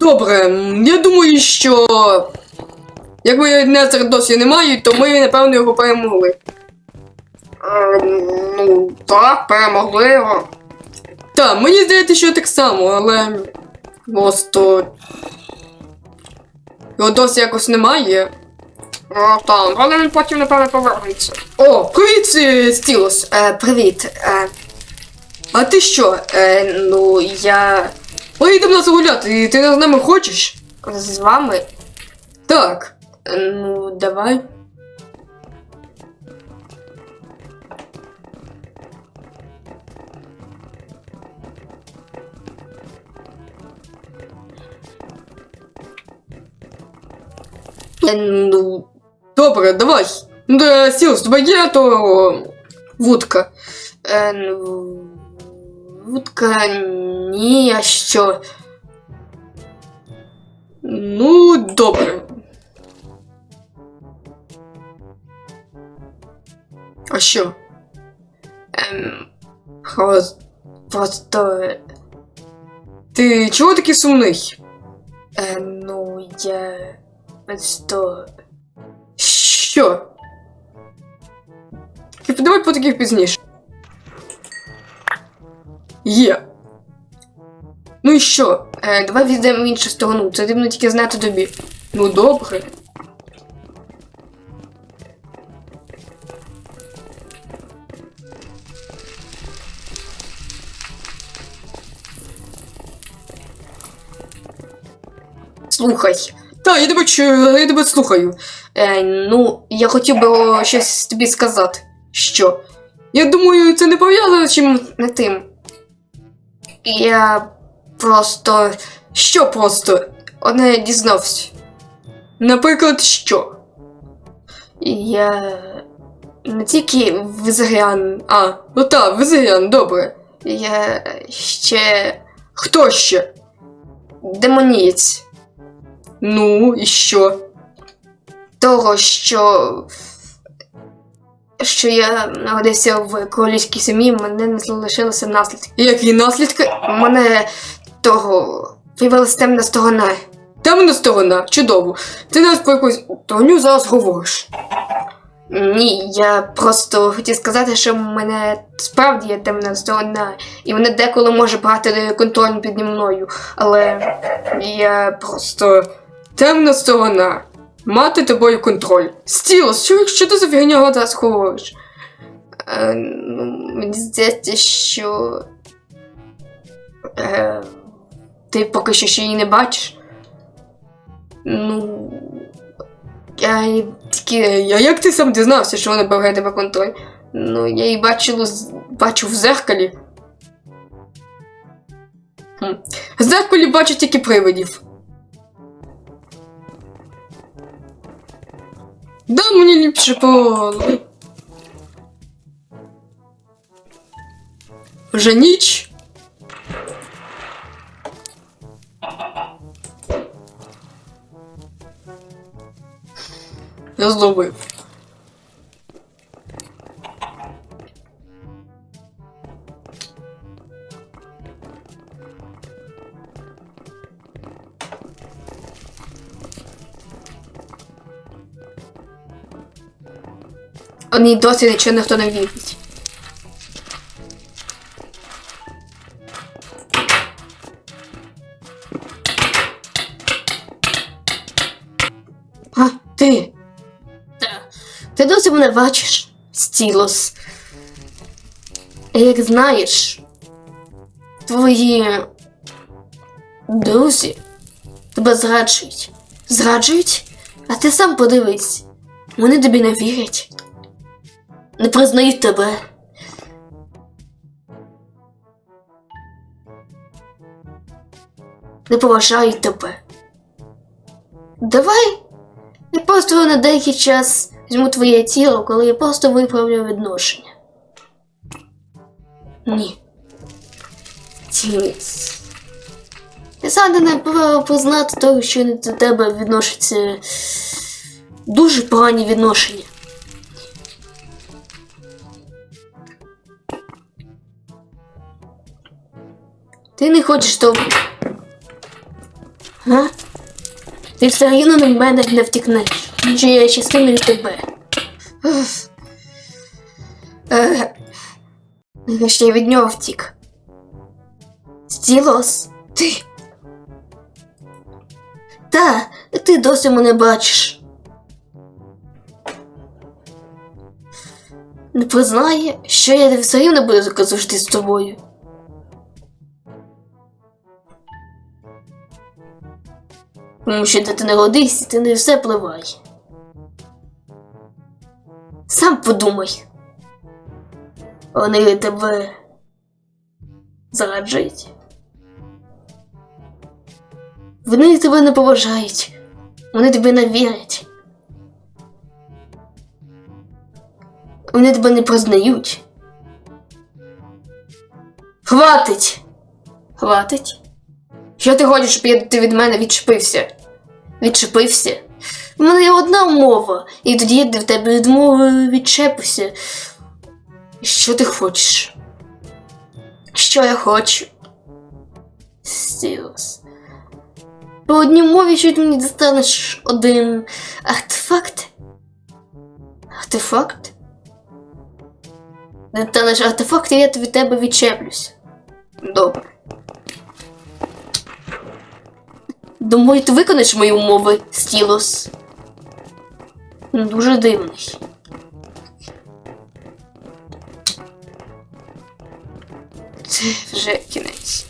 Добре, я думаю, що. Якби Незер досі немає, то ми, напевно, його перемогли. Ем, ну, так, перемогли його. Так, мені здається, що так само, але. Просто. Його досі якось немає. О, так, але він потім, напевно, повернеться. О, привіт, е, Стілос. Е, привіт. Е, А ти що? е, ну, я Поїдемо нас гуляти, ти з нами хочеш? з вами. Так. Е, Ну, давай. Е, ну, Добре, давай. Ну, да, Стілос, тебе є, то. Вудка. е, ну, вудка, ні, а що? Ну, добре. А що? Ем, прос- просто, Ти чого такий сумний? е, ну, я просто... Що? Тільки давай по таких пізніше. Є. Ну і що? Е, давай відійдемо в іншу сторону, це потрібно тільки знати тобі. Ну добре. Слухай. Так, я тебе чую, я тебе слухаю. Е, ну, я хотів би о, щось тобі сказати. Що? Я думаю, це не пов'язано чим. Не тим. Я просто Що просто? одне дізнався. Наприклад, що? Я не тільки визгрян, А, ну так, Визирян, добре. я ще Хто ще? демонієць. Ну, і що? Того, що. Що я народився в королівській сім'ї, мене не залишилося наслідки. Які наслідки? Мене того виявилася темна сторона. Темна сторона, чудово. Ти нас про якусь троню зараз говориш. Ні, я просто хотів сказати, що в мене справді є темна сторона, і вона деколи може брати контроль піді мною, але я просто. Темна сторона. Мати тобою контроль. Стілос, що, що ти за фігня зараз говориш? Е, ну, мені здається, що. Е, ти поки що ще її не бачиш. Ну. Я тільки. А як ти сам дізнався, що вона бере тебе контроль? Ну, я її бачила, Бачу в зеркалі. Хм. В зеркалі бачу тільки привидів. Да, мені не припало. Вже ніч. Я зловив. Вони досі нічого ніхто не вірить. А, ти. Ти досі мене бачиш, Стілос. Як знаєш, твої друзі тебе зраджують. Зраджують? А ти сам подивись. Вони тобі не вірять. Не признають тебе. Не поважають тебе. Давай я просто на деякий час візьму твоє тіло, коли я просто виправлю відношення. Ні. Тіс. Я сам не право признати того, що до тебе відносяться дуже погані відношення. Ти не хочеш того. Га? Ти все рівно від мене не втікнеш. Чи я частиною тебе. Я ще й від нього втік. Стілос, ти. Та, ти досі мене бачиш. Не признає, що я все рівно буду завжди з тобою. Тому що де ти не родився, ти не все пливає. Сам подумай. Вони тебе зраджують. Вони тебе не поважають. Вони тебе не вірять. Вони тебе не признають. Хватить! Хватить? Що ти хочеш, щоб я ти від мене відчепився? Відчепився? У мене є одна умова, і тоді я в тебе відмови відчепився. Що ти хочеш? Що я хочу? Стілс. По одній мові, ти мені достанеш один артефакт? Артефакт? Достанеш артефакт, артефакти, я від тебе відчеплюсь. Добре. Думаю, ти виконаєш мої умови, Стілос. Дуже дивний. Це вже кінець.